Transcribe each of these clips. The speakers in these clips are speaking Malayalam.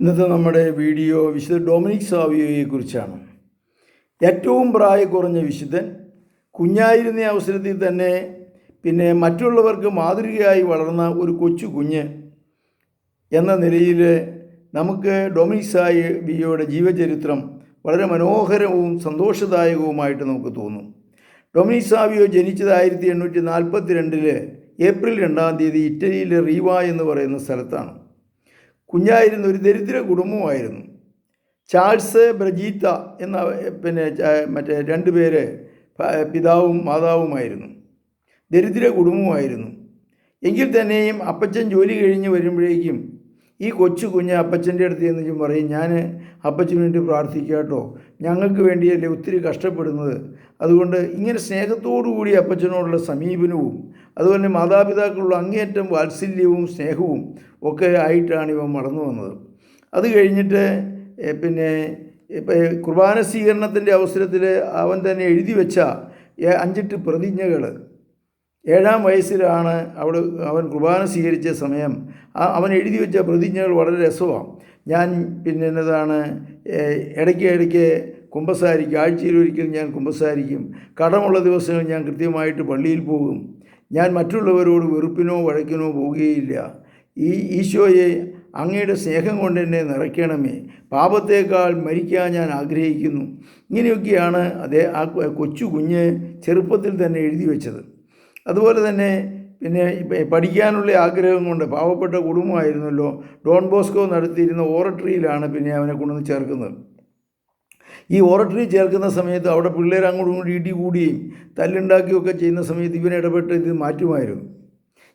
ഇന്നത്തെ നമ്മുടെ വീഡിയോ വിശുദ്ധ ഡൊമിനിക് സാവിയോയെ കുറിച്ചാണ്. ഏറ്റവും പ്രായ കുറഞ്ഞ വിശുദ്ധൻ കുഞ്ഞായിരുന്ന അവസരത്തിൽ തന്നെ പിന്നെ മറ്റുള്ളവർക്ക് മാതൃകയായി വളർന്ന ഒരു കൊച്ചു കുഞ്ഞ് എന്ന നിലയിൽ നമുക്ക് ഡൊമിനിക് സാവിയോയുടെ ജീവചരിത്രം വളരെ മനോഹരവും സന്തോഷദായകവുമായിട്ട് നമുക്ക് തോന്നും. ഡൊമിനിക് സാവിയോ ജനിച്ചത് ആയിരത്തി എണ്ണൂറ്റി നാൽപ്പത്തി രണ്ടിൽ ഏപ്രിൽ രണ്ടാം തീയതി ഇറ്റലിയിലെ റീവ എന്ന് പറയുന്ന സ്ഥലത്താണ്. കുഞ്ഞായിരുന്ന ഒരു ദരിദ്ര കുടുംബമായിരുന്നു ചാൾസ് ബ്രജീത്ത എന്ന പിന്നെ മറ്റേ രണ്ട് പേര് പിതാവും മാതാവുമായിരുന്നു. ദരിദ്ര കുടുംബമായിരുന്നു എങ്കിൽ തന്നെയും അപ്പച്ചൻ ജോലി കഴിഞ്ഞ് വരുമ്പോഴേക്കും ഈ കൊച്ചു കുഞ്ഞ് അപ്പച്ചന്റെ അടുത്ത് എന്ന് പറയും ഞാൻ അപ്പച്ചന് വേണ്ടി പ്രാർത്ഥിക്കുക കേട്ടോ ഞങ്ങൾക്ക് വേണ്ടിയല്ലേ ഒത്തിരി കഷ്ടപ്പെടുന്നത്. അതുകൊണ്ട് ഇങ്ങനെ സ്നേഹത്തോടു കൂടി അപ്പച്ചനോടുള്ള സമീപനവും അതുപോലെ മാതാപിതാക്കളുള്ള അങ്ങേയറ്റം വാത്സല്യവും സ്നേഹവും ഒക്കെ ആയിട്ടാണ് ഇവൻ വളർന്നു വന്നത്. അത് കഴിഞ്ഞിട്ട് പിന്നെ ഇപ്പം കുർബാന സ്വീകരണത്തിന്റെ അവസരത്തിൽ അവൻ തന്നെ എഴുതി വെച്ച അഞ്ചെട്ട് പ്രതിജ്ഞകൾ ഏഴാം വയസ്സിലാണ് അവിടെ അവൻ കുർബാന സ്വീകരിച്ച സമയം. അവൻ എഴുതി വെച്ച പ്രതിജ്ഞകൾ വളരെ രസമാണ് ഞാൻ പിന്നെ എന്നതാണ് ഇടയ്ക്ക് ഇടയ്ക്ക് കുമ്പസാരിക്കും. ആഴ്ചയിൽ ഒരിക്കൽ ഞാൻ കുമ്പസാരിക്കും. കടമുള്ള ദിവസങ്ങൾ ഞാൻ കൃത്യമായിട്ട് പള്ളിയിൽ പോകും. ഞാൻ മറ്റുള്ളവരോട് വെറുപ്പിനോ വഴക്കിനോ പോവുകയില്ല ഈ ഈശോയെ അങ്ങയുടെ സ്നേഹം കൊണ്ട് എന്നെ നിറയ്ക്കണമേ. പാപത്തേക്കാൾ മരിക്കാൻ ഞാൻ ആഗ്രഹിക്കുന്നു. ഇങ്ങനെയൊക്കെയാണ് അതേ ആ കൊച്ചു കുഞ്ഞ് ചെറുപ്പത്തിൽ തന്നെ എഴുതി വെച്ചത്. അതുപോലെ തന്നെ പിന്നെ പഠിക്കാനുള്ള ആഗ്രഹം കൊണ്ട് പാവപ്പെട്ട കുടുംബമായിരുന്നല്ലോ. ഡോൺ ബോസ്കോ നടത്തിയിരുന്ന ഓറട്ടറിയിലാണ് പിന്നെ അവനെ കൊണ്ടുവന്ന് ചേർക്കുന്നത്. ഈ ഓറട്ടറി ചേർക്കുന്ന സമയത്ത് അവിടെ പിള്ളേർ അങ്ങോട്ടും ഇങ്ങോട്ടും ഇടി കൂടുകയും തല്ലുണ്ടാക്കുകയൊക്കെ ചെയ്യുന്ന സമയത്ത് ഇവൻ ഇടപെട്ട് ഇത് മാറ്റുമായിരുന്നു.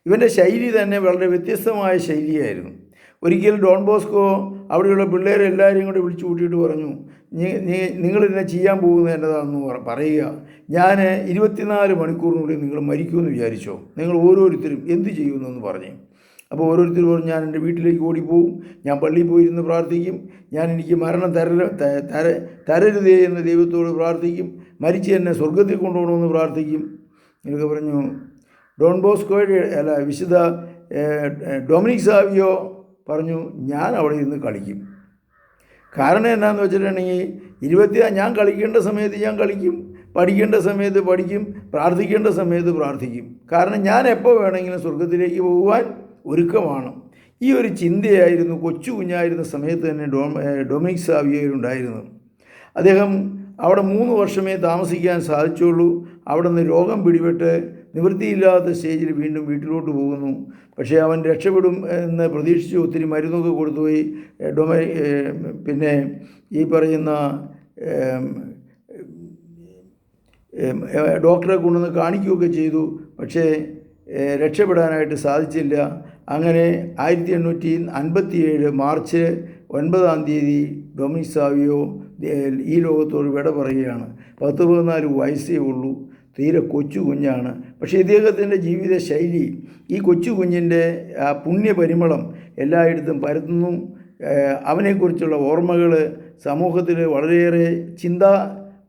ഇവന്റെ ശൈലി തന്നെ വളരെ വ്യത്യസ്തമായ ശൈലിയായിരുന്നു. ഒരിക്കൽ ഡോൺ ബോസ്കോ അവിടെയുള്ള പിള്ളേരെ കൂടി വിളിച്ചു കൂട്ടിയിട്ട് പറഞ്ഞു നീ നീ നിങ്ങൾ എന്നെ ചെയ്യാൻ പോകുന്നത് എന്നതാണെന്ന് പറയുക. ഞാൻ ഇരുപത്തിനാല് മണിക്കൂറിനുള്ളിൽ നിങ്ങൾ മരിക്കുമെന്ന് വിചാരിച്ചോ? നിങ്ങൾ ഓരോരുത്തരും എന്ത് ചെയ്യുമെന്നൊന്ന് പറഞ്ഞു. അപ്പോൾ ഓരോരുത്തർ പറഞ്ഞു ഞാൻ എന്റെ വീട്ടിലേക്ക് ഓടിപ്പോവും. ഞാൻ പള്ളിയിൽ പോയിരുന്ന് പ്രാർത്ഥിക്കും. ഞാൻ എനിക്ക് മരണം തര തര തരരുതേ എന്ന് ദൈവത്തോട് പ്രാർത്ഥിക്കും. മരിച്ച് എന്നെ സ്വർഗത്തിൽ കൊണ്ടുപോകണമെന്ന് പ്രാർത്ഥിക്കും. എന്നൊക്കെ പറഞ്ഞു. ഡോൺ ബോസ്കോയുടെ അല്ല വിശുദ്ധ ഡൊമിനിക് സാവിയോ പറഞ്ഞു ഞാൻ അവിടെ ഇരുന്ന് കളിക്കും. കാരണം എന്നാന്ന് വെച്ചിട്ടുണ്ടെങ്കിൽ ഇരുപത്തി ഞാൻ കളിക്കേണ്ട സമയത്ത് ഞാൻ കളിക്കും പഠിക്കേണ്ട സമയത്ത് പഠിക്കും പ്രാർത്ഥിക്കേണ്ട സമയത്ത് പ്രാർത്ഥിക്കും. കാരണം ഞാൻ എപ്പോൾ വേണമെങ്കിലും സ്വർഗത്തിലേക്ക് പോകുവാൻ ഒരുക്കമാണ്. ഈ ഒരു ചിന്തയായിരുന്നു കൊച്ചു കുഞ്ഞായിരുന്ന സമയത്ത് തന്നെ ഡോ ഡൊമിനിക് സാവിയോയിലുണ്ടായിരുന്നു അദ്ദേഹം അവിടെ മൂന്ന് വർഷമേ താമസിക്കാൻ സാധിച്ചുള്ളൂ. അവിടെ നിന്ന് രോഗം പിടിപെട്ട് നിവൃത്തിയില്ലാത്ത സ്റ്റേജിൽ വീണ്ടും വീട്ടിലോട്ട് പോകുന്നു. പക്ഷേ അവൻ രക്ഷപ്പെടും എന്ന് പ്രതീക്ഷിച്ച് ഒത്തിരി മരുന്നൊക്കെ കൊടുത്തുപോയി ഡൊമ പിന്നെ ഈ പറയുന്ന ഡോക്ടറെ കൊണ്ടുവന്ന് കാണിക്കുകയൊക്കെ ചെയ്തു. പക്ഷേ രക്ഷപ്പെടാനായിട്ട് സാധിച്ചില്ല. അങ്ങനെ ആയിരത്തി എണ്ണൂറ്റി അൻപത്തിയേഴ് മാർച്ച് ഒൻപതാം തീയതി ഡൊമിനിക് സാവിയോ ഈ ലോകത്തോട് വിട പറയുകയാണ്. പത്ത് പതിനാല് വയസ്സേ ഉള്ളൂ. തീരെ കൊച്ചു കുഞ്ഞാണ്. പക്ഷേ ഇദ്ദേഹത്തിന്റെ ജീവിത ശൈലി ഈ കൊച്ചു കുഞ്ഞിന്റെ ആ പുണ്യപരിമളം എല്ലായിടത്തും പരത്തുന്നു. അവനെക്കുറിച്ചുള്ള ഓർമ്മകൾ സമൂഹത്തിൽ വളരെയേറെ ചിന്ത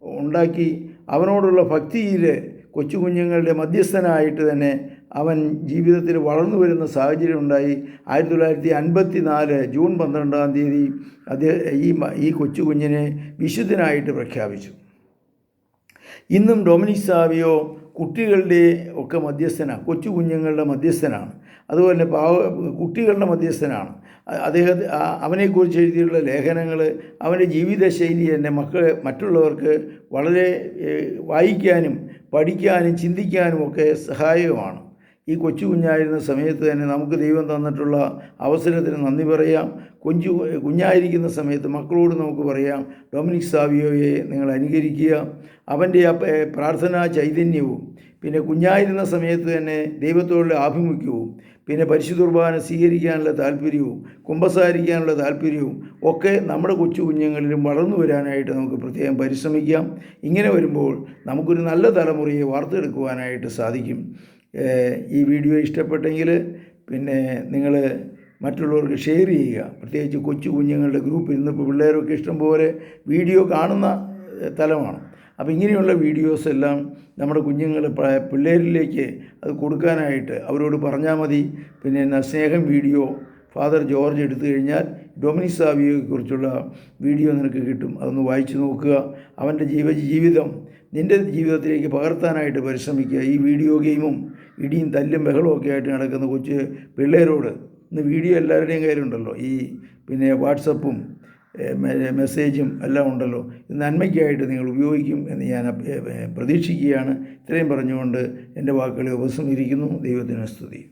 ഉണ്ടാക്കി അവനോടുള്ള ഭക്തിയിൽ കൊച്ചു കുഞ്ഞുങ്ങളുടെ മധ്യസ്ഥനായിട്ട് തന്നെ അവൻ ജീവിതത്തിൽ വളർന്നു വരുന്ന സാഹചര്യം ഉണ്ടായി. ആയിരത്തി തൊള്ളായിരത്തി അൻപത്തി നാല് ജൂൺ പന്ത്രണ്ടാം തീയതി അദ്ദേഹം ഈ ഈ കൊച്ചു കുഞ്ഞിനെ വിശുദ്ധനായിട്ട് പ്രഖ്യാപിച്ചു. ഇന്നും ഡൊമിനിക് സാവിയോ കുട്ടികളുടെ ഒക്കെ മധ്യസ്ഥനാണ്. കൊച്ചു കുഞ്ഞുങ്ങളുടെ മധ്യസ്ഥനാണ്. അതുപോലെ പാവ കുട്ടികളുടെ മധ്യസ്ഥനാണ്. അദ്ദേഹത്തെ അവനെക്കുറിച്ച് എഴുതിയുള്ള ലേഖനങ്ങൾ അവന്റെ ജീവിതശൈലി തന്നെ മക്കളെ മറ്റുള്ളവർക്ക് വളരെ വായിക്കാനും പഠിക്കാനും ചിന്തിക്കാനും ഒക്കെ സഹായകമാണ്. ഈ കൊച്ചു കുഞ്ഞായിരുന്ന സമയത്ത് തന്നെ നമുക്ക് ദൈവം തന്നിട്ടുള്ള അവസരത്തിന് നന്ദി പറയാം. കൊഞ്ചു കുഞ്ഞായിരിക്കുന്ന സമയത്ത് മക്കളോട് നമുക്ക് പറയാം. ഡൊമിനിക് സാവിയോയെ നിങ്ങൾ അനുകരിക്കുക. അവന്റെ ആ പ്രാർത്ഥനാ ചൈതന്യവും പിന്നെ കുഞ്ഞായിരുന്ന സമയത്ത് തന്നെ ദൈവത്തോടുള്ള ആഭിമുഖ്യവും പിന്നെ പരിശുദ്ധുർബാന സ്വീകരിക്കാനുള്ള താല്പര്യവും കുമ്പസാരിക്കാനുള്ള താല്പര്യവും ഒക്കെ നമ്മുടെ കൊച്ചു കുഞ്ഞുങ്ങളിലും വളർന്നു വരാനായിട്ട് നമുക്ക് പ്രത്യേകം പരിശ്രമിക്കാം. ഇങ്ങനെ വരുമ്പോൾ നമുക്കൊരു നല്ല തലമുറയെ വാർത്തെടുക്കുവാനായിട്ട് സാധിക്കും. ഈ വീഡിയോ ഇഷ്ടപ്പെട്ടെങ്കിൽ പിന്നെ നിങ്ങൾ മറ്റുള്ളവർക്ക് ഷെയർ ചെയ്യുക. പ്രത്യേകിച്ച് കൊച്ചു കുഞ്ഞുങ്ങളുടെ ഗ്രൂപ്പ് ഇന്നിപ്പോൾ പിള്ളേരൊക്കെ ഇഷ്ടംപോലെ വീഡിയോ കാണുന്ന തലമാണ്. അപ്പോൾ ഇങ്ങനെയുള്ള വീഡിയോസ് എല്ലാം നമ്മുടെ കുഞ്ഞുങ്ങൾ പിള്ളേരിലേക്ക് അത് കൊടുക്കാനായിട്ട് അവരോട് പറഞ്ഞാൽ മതി. പിന്നെ സ്നേഹം വീഡിയോ ഫാദർ ജോർജ് എടുത്തു കഴിഞ്ഞാൽ ഡൊമിനിക് സാവിയെക്കുറിച്ചുള്ള വീഡിയോ നിനക്ക് കിട്ടും. അതൊന്ന് വായിച്ചു നോക്കുക. അവന്റെ ജീവ ജീവിതം നിന്റെ ജീവിതത്തിലേക്ക് പകർത്താനായിട്ട് പരിശ്രമിക്കുക. ഈ വീഡിയോ ഗെയിമും ഇടിയും തല്ലും ബഹളവും ഒക്കെ ആയിട്ട് നടക്കുന്ന കൊച്ചു പിള്ളേരോട് ഇന്ന് വീഡിയോ എല്ലാവരുടെയും കയ്യിലുണ്ടല്ലോ. ഈ പിന്നെ വാട്സപ്പും മെസ്സേജും എല്ലാം ഉണ്ടല്ലോ. ഇത് നന്മയ്ക്കായിട്ട് നിങ്ങൾ ഉപയോഗിക്കും എന്ന് ഞാൻ പ്രതീക്ഷിക്കുകയാണ്. ഇത്രയും പറഞ്ഞുകൊണ്ട് എന്റെ വാക്കുകളെ ഉപസംഹരിക്കുന്നു. ദൈവത്തിന് സ്തുതി.